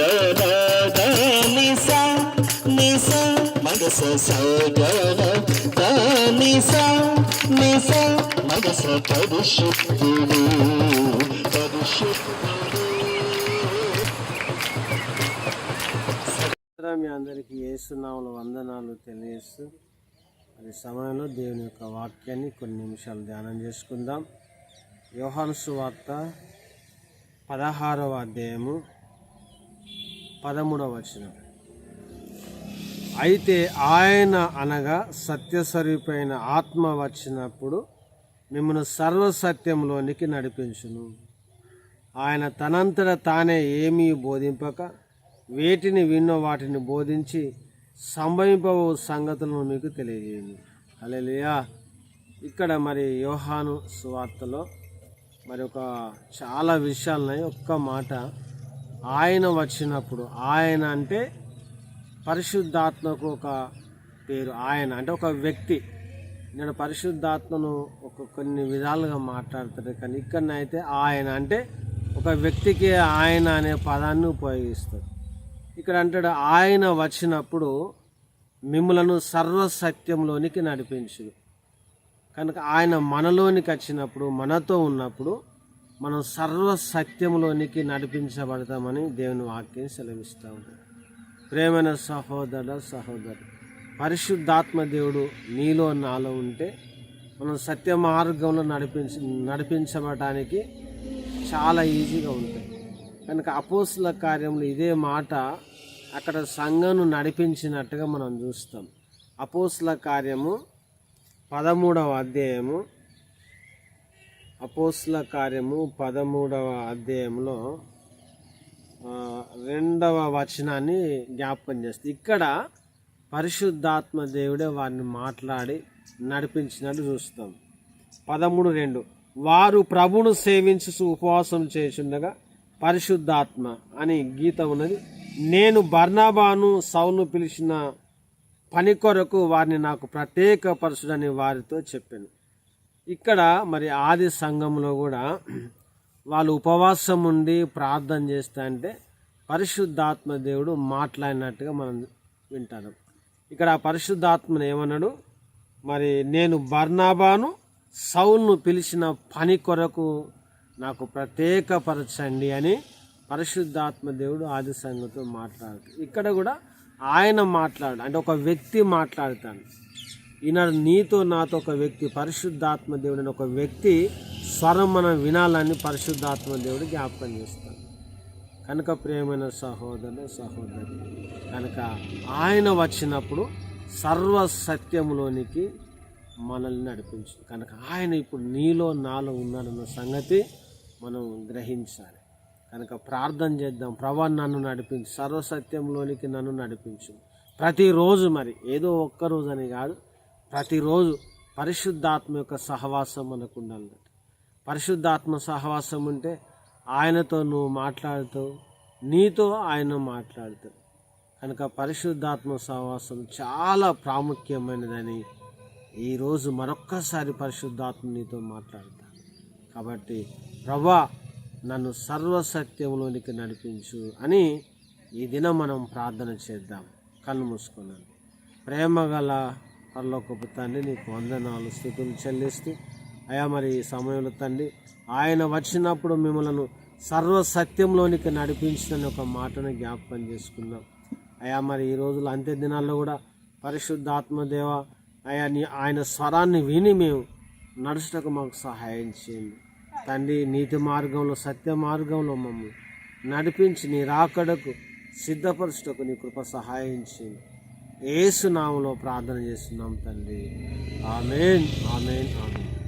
గ నిస నిస మగస పరిశుద్ధుడు పరిశుద్ధుడు మీ అందరికీ ఏసునాముల వందనాలు తెలియజేస్తూ అది సమయంలో దేవుని యొక్క వాక్యాన్ని కొన్ని నిమిషాలు ధ్యానం చేసుకుందాం. యోహాను సువార్త పదహారవ అధ్యాయము పదమూడవ వచనం. అయితే ఆయన అనగా సత్యస్వరూపైన ఆత్మ వచ్చినప్పుడు మిమ్మల్ని సర్వసత్యంలోనికి నడిపించును. ఆయన తనంతట తానే ఏమీ బోధింపక వేటిని విన్నో వాటిని బోధించి సంభవింపవు సంగతులను మీకు తెలియజేయండి అలెలియా ఇక్కడ మరి యోహాను సువార్తలో మరి ఒక చాలా విషయాలున్నాయి. ఒక్క మాట ఆయన వచ్చినప్పుడు ఆయన అంటే పరిశుద్ధాత్మకు ఒక పేరు ఆయన అంటే ఒక వ్యక్తి. నేను పరిశుద్ధాత్మను ఒక కొన్ని విధాలుగా మాట్లాడతాడు కానీ ఇక్కడనైతే ఆయన అంటే ఒక వ్యక్తికి ఆయన అనే పదాన్ని ఉపయోగిస్తాడు ఇక్కడ అంటాడు ఆయన వచ్చినప్పుడు మిమ్మలను సర్వసత్యంలోనికి నడిపించు కనుక ఆయన మనలోనికి వచ్చినప్పుడు మనతో ఉన్నప్పుడు మనం సర్వసత్యంలోనికి నడిపించబడతామని దేవుని వాక్యం సెలవిస్తూ ఉంటాం ప్రేమైన సహోదర సహోదరు పరిశుద్ధాత్మ దేవుడు నీలో నాలో ఉంటే మనం సత్య మార్గంలో నడిపించ నడిపించబడటానికి చాలా ఈజీగా ఉంటుంది. కనుక అపోసుల కార్యంలో ఇదే మాట అక్కడ సంఘను నడిపించినట్టుగా మనం చూస్తాం. అపోసుల కార్యము పదమూడవ అధ్యాయము అపోస్ల కార్యము పదమూడవ అధ్యాయంలో రెండవ వచనాన్ని జ్ఞాపకం చేస్తుంది. ఇక్కడ పరిశుద్ధాత్మ దేవుడే వారిని మాట్లాడి నడిపించినట్టు చూస్తాం. పదమూడు రెండు. వారు ప్రభును సేవించు ఉపవాసం చేస్తుండగా పరిశుద్ధాత్మ అని గీత ఉన్నది. నేను బర్నాబాను సౌను పిలిచిన పని కొరకు వారిని నాకు ప్రత్యేక పరచుడని వారితో చెప్పాను. ఇక్కడ మరి ఆది సంఘంలో కూడా వాళ్ళు ఉపవాసం ఉండి ప్రార్థన చేస్తా అంటే పరిశుద్ధాత్మ దేవుడు మాట్లాడినట్టుగా మనం వింటాను ఇక్కడ ఆ పరిశుద్ధాత్మను ఏమన్నాడు? మరి నేను బర్నాబాను సౌల్ను పిలిచిన పని కొరకు నాకు ప్రత్యేకపరచండి అని పరిశుద్ధాత్మ దేవుడు ఆది సంఘంతో మాట్లాడుతాడు ఇక్కడ కూడా ఆయన మాట్లాడు అంటే ఒక వ్యక్తి మాట్లాడతాడు. ఈనాడు నీతో నాతో ఒక వ్యక్తి పరిశుద్ధాత్మ దేవుడు ఒక వ్యక్తి స్వరం మనం వినాలని పరిశుద్ధాత్మ దేవుడు జ్ఞాపకం చేస్తాడు. కనుక ప్రేమైన సహోదరు సహోదరి కనుక ఆయన వచ్చినప్పుడు సర్వ సత్యములోనికి మనల్ని నడిపించు. కనుక ఆయన ఇప్పుడు నీలో నాలో ఉన్నాడన్న సంగతి మనం గ్రహించాలి. కనుక ప్రార్థన చేద్దాం. ప్రభా నన్ను నడిపించు. సర్వసత్యంలోనికి నన్ను నడిపించు. ప్రతిరోజు మరి ఏదో ఒక్క రోజు అని కాదు ప్రతిరోజు పరిశుద్ధాత్మ యొక్క సహవాసం మనకు ఉండాలి పరిశుద్ధాత్మ సహవాసం ఉంటే ఆయనతో నువ్వు మాట్లాడుతావు నీతో ఆయన మాట్లాడుతావు కనుక పరిశుద్ధాత్మ సహవాసం చాలా ప్రాముఖ్యమైనదని ఈరోజు మరొక్కసారి పరిశుద్ధాత్మ నీతో మాట్లాడతాను కాబట్టి ప్రభా నన్ను సర్వసత్యంలోనికి నడిపించు అని ఈ దినం మనం ప్రార్థన చేద్దాం. కళ్ళు మూసుకున్నాను. ప్రేమ గల పరలోకపు తండ్రి నీకు వందనాలు స్థితులు చెల్లిస్తూ అయా మరి ఈ సమయంలో తండ్రి ఆయన వచ్చినప్పుడు మిమ్మల్ని సర్వసత్యంలోనికి నడిపించిన ఒక మాటను జ్ఞాపకం చేసుకున్నాం అయా మరి ఈ రోజులు అంత్య దినాల్లో కూడా పరిశుద్ధాత్మదేవ అయా నీ ఆయన స్వరాన్ని విని మేము నడుచుటకు మాకు సహాయం చేయండి. తండ్రి నీతి మార్గంలో సత్య మార్గంలో మమ్మల్ని నడిపించి నీ రాకడకు సిద్ధపరచుటకు నీ కృప సహాయం చేయండి. ఏసునామలో ప్రార్థన చేస్తున్నాం తండ్రి. Amen amen amen.